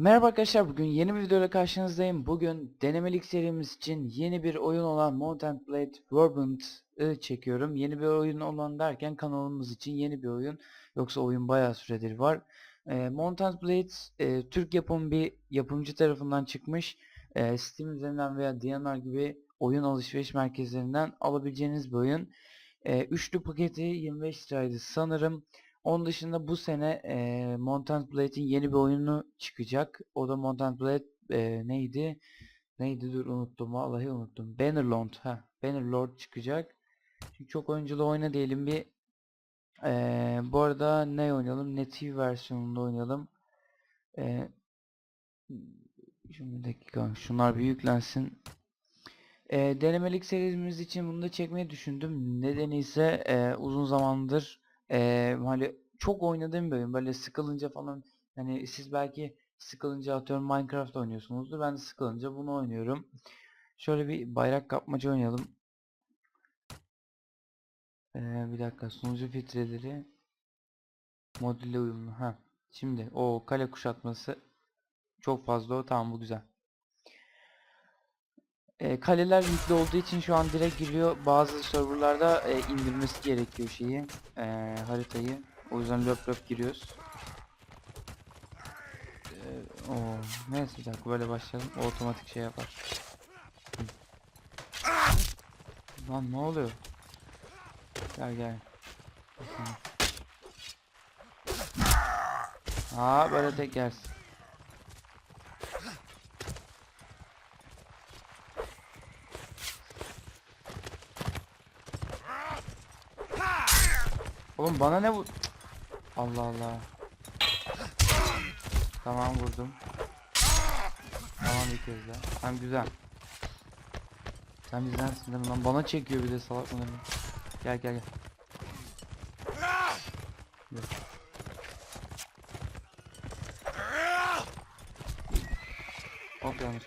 Merhaba arkadaşlar bugün yeni bir videoyla karşınızdayım. Bugün denemelik serimiz için yeni bir oyun olan Mountain Blade Warband'ı çekiyorum. Yeni bir oyun olan derken kanalımız için yeni bir oyun. Yoksa oyun bayağı süredir var. Ee, Mountain Blade e, Türk yapım bir yapımcı tarafından çıkmış. Ee, Steam üzerinden veya DNR gibi oyun alışveriş merkezlerinden alabileceğiniz bir oyun. Ee, üçlü paketi 25 liraydı sanırım. Onun dışında bu sene e, Mountain Blade'in yeni bir oyunu çıkacak. O da Mountain Blade e, neydi? Neydi dur unuttum vallahi unuttum. Bannerlord ha Bannerlord çıkacak. Çünkü çok oyunculu oyna diyelim bir. E, bu arada ne oynayalım? Native versiyonunda oynayalım. E, şimdi bir dakika şunlar bir yüklensin. E, denemelik serimiz için bunu da çekmeyi düşündüm. Nedeni ise e, uzun zamandır e, hani çok oynadığım bir oyun. Böyle sıkılınca falan hani siz belki sıkılınca atıyorum Minecraft oynuyorsunuzdur. Ben de sıkılınca bunu oynuyorum. Şöyle bir bayrak kapmaca oynayalım. E, bir dakika sunucu filtreleri modülle uyumlu. Ha. Şimdi o kale kuşatması çok fazla o. Tamam bu güzel. E, kaleler yüklü olduğu için şu an direkt giriyor. Bazı serverlarda e, indirmesi gerekiyor şeyi, e, haritayı. O yüzden löp löp giriyoruz. E, o neyse bir dakika böyle başlayalım. O otomatik şey yapar. Hı. Lan ne oluyor? Gel gel. Aa böyle tek yersin. Oğlum bana ne bu? Allah Allah. Tamam vurdum. Tamam bir kez daha. Tamam güzel. Sen bizdensin değil mi lan? Bana çekiyor bir de salak mı. Gel gel gel. Gel. Hop yanlış.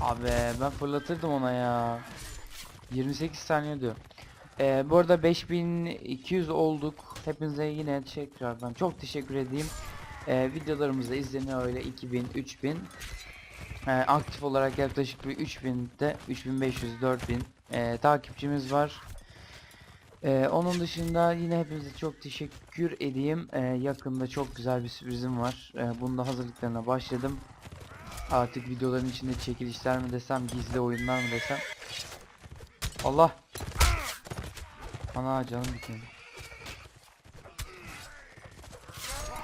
Abi ben fırlatırdım ona ya. 28 saniye diyor. Ee, bu arada 5200 olduk. Hepinize yine tekrardan çok teşekkür edeyim. Ee, videolarımız da izleniyor öyle 2000 3000. Ee, aktif olarak yaklaşık bir 3000 de 3500 4000 ee, takipçimiz var. Ee, onun dışında yine hepinize çok teşekkür edeyim. Ee, yakında çok güzel bir sürprizim var. Ee, bunun da hazırlıklarına başladım. Artık videoların içinde çekilişler mi desem, gizli oyunlar mı desem. Allah. Ana canım bitmedi.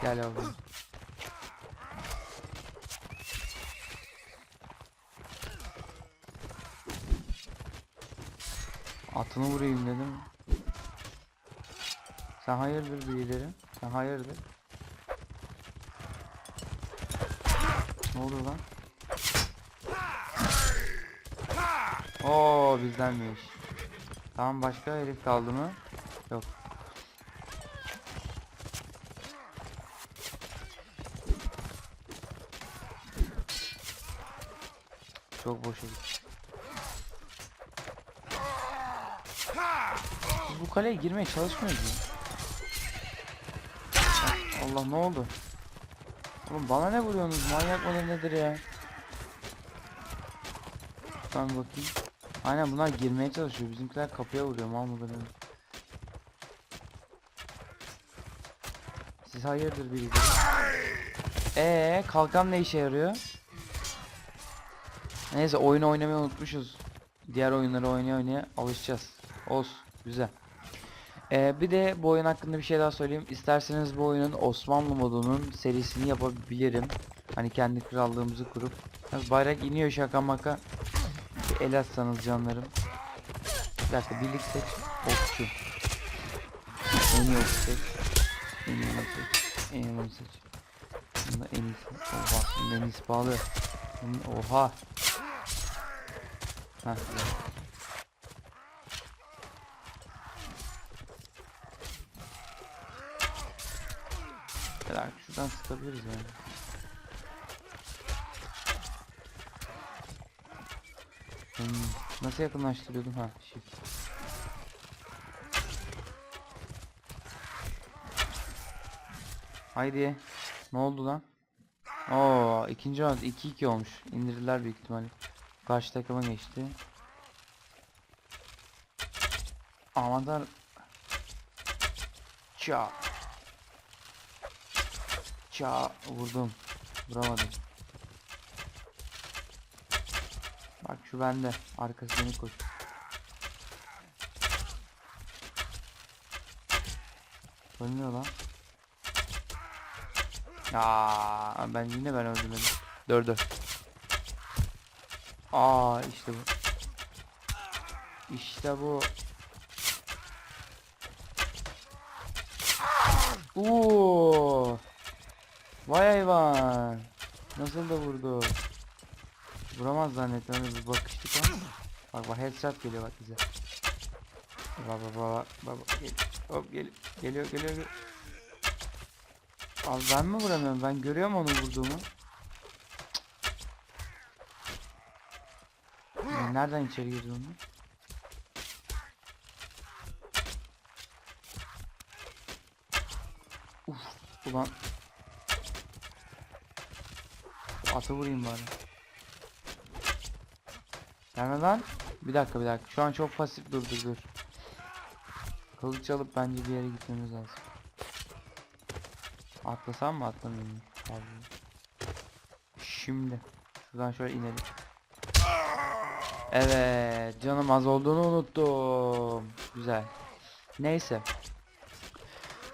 Gel yavrum. Atını vurayım dedim. Sen hayırdır birileri? Sen hayırdır? Ne oluyor lan? Oo bizdenmiş. Tamam başka herif kaldı mı? Yok. Çok boşa gitti. Bu kaleye girmeye çalışmıyoruz mu? Allah ne oldu? Oğlum bana ne vuruyorsunuz? Manyak mıdır nedir ya? Şuradan bakayım. Aynen bunlar girmeye çalışıyor. Bizimkiler kapıya vuruyor. Mal mıdır? Siz hayırdır birileri? Ee kalkan ne işe yarıyor? Neyse oyunu oynamayı unutmuşuz. Diğer oyunları oynaya oynaya alışacağız. Olsun. Güzel. Ee, bir de bu oyun hakkında bir şey daha söyleyeyim. İsterseniz bu oyunun Osmanlı modunun serisini yapabilirim. Hani kendi krallığımızı kurup. Bayrak iniyor şaka maka. Bir el atsanız canlarım. Bir dakika birlik seç. Okçu. En iyi okçu seç. En iyi onu seç. En iyi onu seç. Bunda en iyisi. Oha. Bunda en iyisi pahalı. Bunda- Oha. Heh. Bırak şuradan sıkabiliriz yani. Hmm, nasıl yakınlaştırıyordum ha shift. Haydi. Ne oldu lan? Oo, ikinci round 2-2 olmuş. İndirdiler büyük ihtimalle. Karşı takıma geçti. Aman tanrım. Ça. Ça vurdum. Vuramadım. Bak şu bende. Arkası beni koş. Ölmüyor lan. Ya ben yine ben öldürmedim. Dur dur. Aa işte bu. İşte bu. Oo. Vay hayvan. Nasıl da vurdu. Vuramaz zannettim öyle bir bakıştık ama. Bak bak headshot geliyor bak bize. Bak bak bak bak bak gel. Hop gel geliyor geliyor geliyor. Abi ben mi vuramıyorum? Ben görüyorum onu vurduğumu. Ya Nereden içeri girdi onu? Uf, ulan. Atı vurayım bari. Gelme lan. Bir dakika bir dakika. Şu an çok pasif dur dur dur. Kılıç alıp bence bir yere gitmemiz lazım. Atlasam mı atlamayayım. Şimdi. Şuradan şöyle inelim. Evet. Canım az olduğunu unuttum. Güzel. Neyse.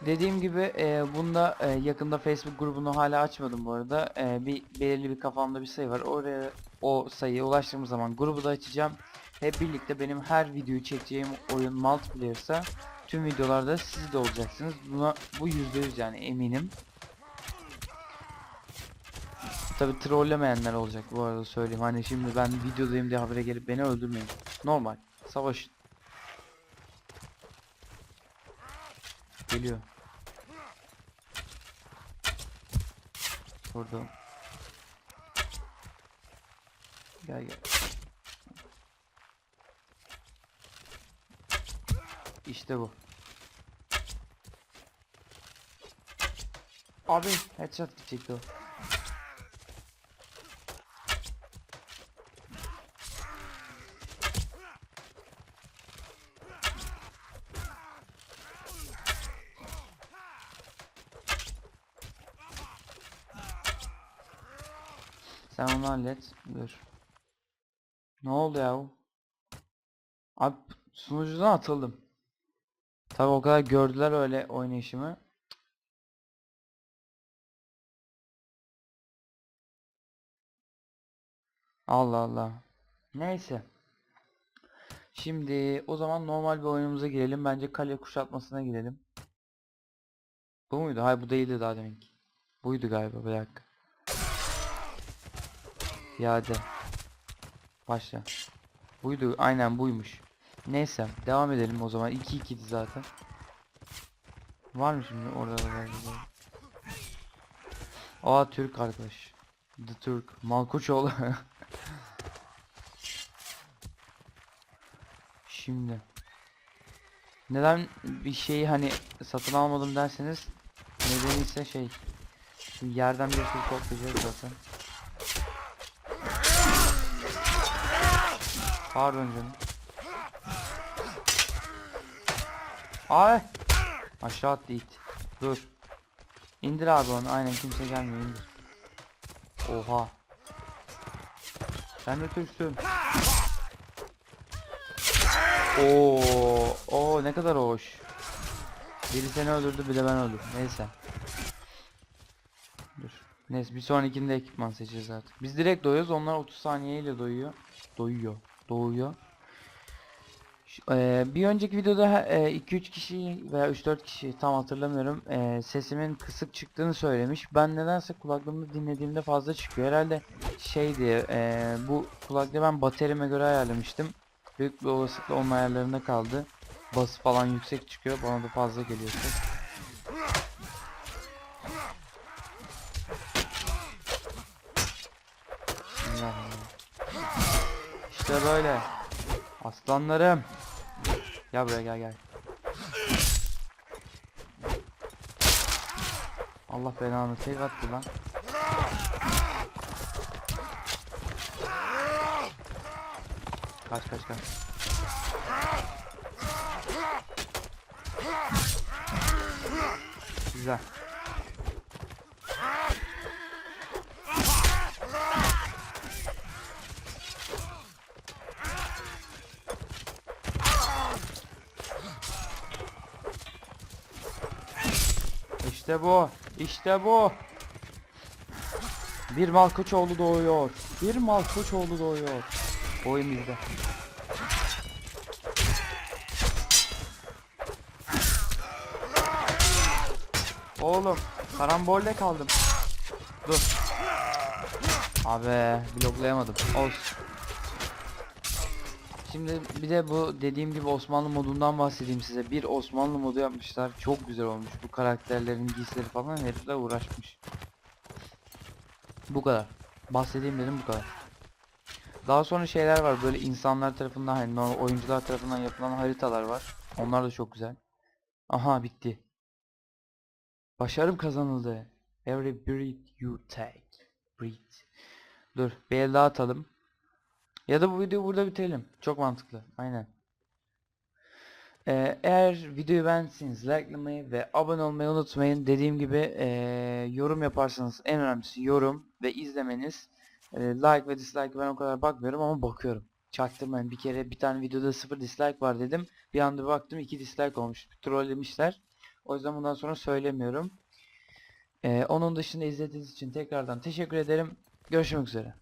Dediğim gibi e, bunda e, yakında Facebook grubunu hala açmadım bu arada. E, bir belirli bir kafamda bir sayı var. Oraya o sayıya ulaştığım zaman grubu da açacağım. Hep birlikte benim her videoyu çekeceğim oyun multiplayer'sa tüm videolarda siz de olacaksınız. Buna bu yüzde yüz yani eminim. Tabi trollemeyenler olacak bu arada söyleyeyim. Hani şimdi ben videodayım diye habere gelip beni öldürmeyin. Normal. Savaşın. Geliyor. Vurdum. Gel gel. İşte bu. Abi headshot gidecekti o. Sen onu hallet. Dur. Ne oldu ya? Abi sunucudan atıldım. Tabi o kadar gördüler öyle oynayışımı. Allah Allah. Neyse. Şimdi o zaman normal bir oyunumuza girelim. Bence kale kuşatmasına girelim. Bu muydu? Hayır bu değildi daha deminki. Buydu galiba bir dakika. Yade. Başla. Buydu aynen buymuş. Neyse devam edelim o zaman 2-2'di zaten. Var mı şimdi orada da? Aa Türk arkadaş. The Türk. Malkoçoğlu. Şimdi. Neden bir şeyi hani satın almadım derseniz nedeni ise şey Şimdi yerden bir sürü toplayacağız zaten. Pardon canım. Ay. Aşağı attı it. Dur. İndir abi onu. Aynen kimse gelmiyor indir. Oha. Sen de Türksün. Oo, oo ne kadar hoş. Biri seni öldürdü bir de ben öldüm. Neyse. Dur. Neyse bir sonrakinde ekipman seçeceğiz zaten. Biz direkt doyuyoruz. Onlar 30 saniyeyle doyuyor. Doyuyor. Doğuyor. Eee, bir önceki videoda 2-3 kişi veya 3-4 kişi tam hatırlamıyorum eee, sesimin kısık çıktığını söylemiş. Ben nedense kulaklığımda dinlediğimde fazla çıkıyor. Herhalde şey diye eee, bu kulaklığı ben bataryeme göre ayarlamıştım. Büyük bir olasılıkla onun ayarlarında kaldı. Bas falan yüksek çıkıyor. Bana da fazla geliyor ses. İşte böyle. Aslanlarım. Gel buraya gel gel. Allah belanı tek attı lan. Kaç kaç kaç. Güzel. İşte bu. İşte bu. Bir Malkoçoğlu doğuyor. Bir Malkoçoğlu doğuyor. Oyun bizde. Oğlum karambolle kaldım. Dur. Abi bloklayamadım. Olsun. Şimdi bir de bu dediğim gibi Osmanlı modundan bahsedeyim size. Bir Osmanlı modu yapmışlar. Çok güzel olmuş. Bu karakterlerin giysileri falan herifler uğraşmış. Bu kadar. Bahsedeyim dedim bu kadar. Daha sonra şeyler var böyle insanlar tarafından hani oyuncular tarafından yapılan haritalar var. Onlar da çok güzel. Aha bitti. Başarım kazanıldı. Every breath you take. Breathe. Dur bir el daha atalım. Ya da bu videoyu burada bitirelim. Çok mantıklı. Aynen. Ee, eğer videoyu beğendiyseniz likelamayı ve abone olmayı unutmayın. Dediğim gibi ee, yorum yaparsanız en önemlisi yorum ve izlemeniz. Ee, like ve dislike ben o kadar bakmıyorum ama bakıyorum. Çaktırmayın. Bir kere bir tane videoda sıfır dislike var dedim. Bir anda baktım iki dislike olmuş. Trollemişler. O yüzden bundan sonra söylemiyorum. Ee, onun dışında izlediğiniz için tekrardan teşekkür ederim. Görüşmek üzere.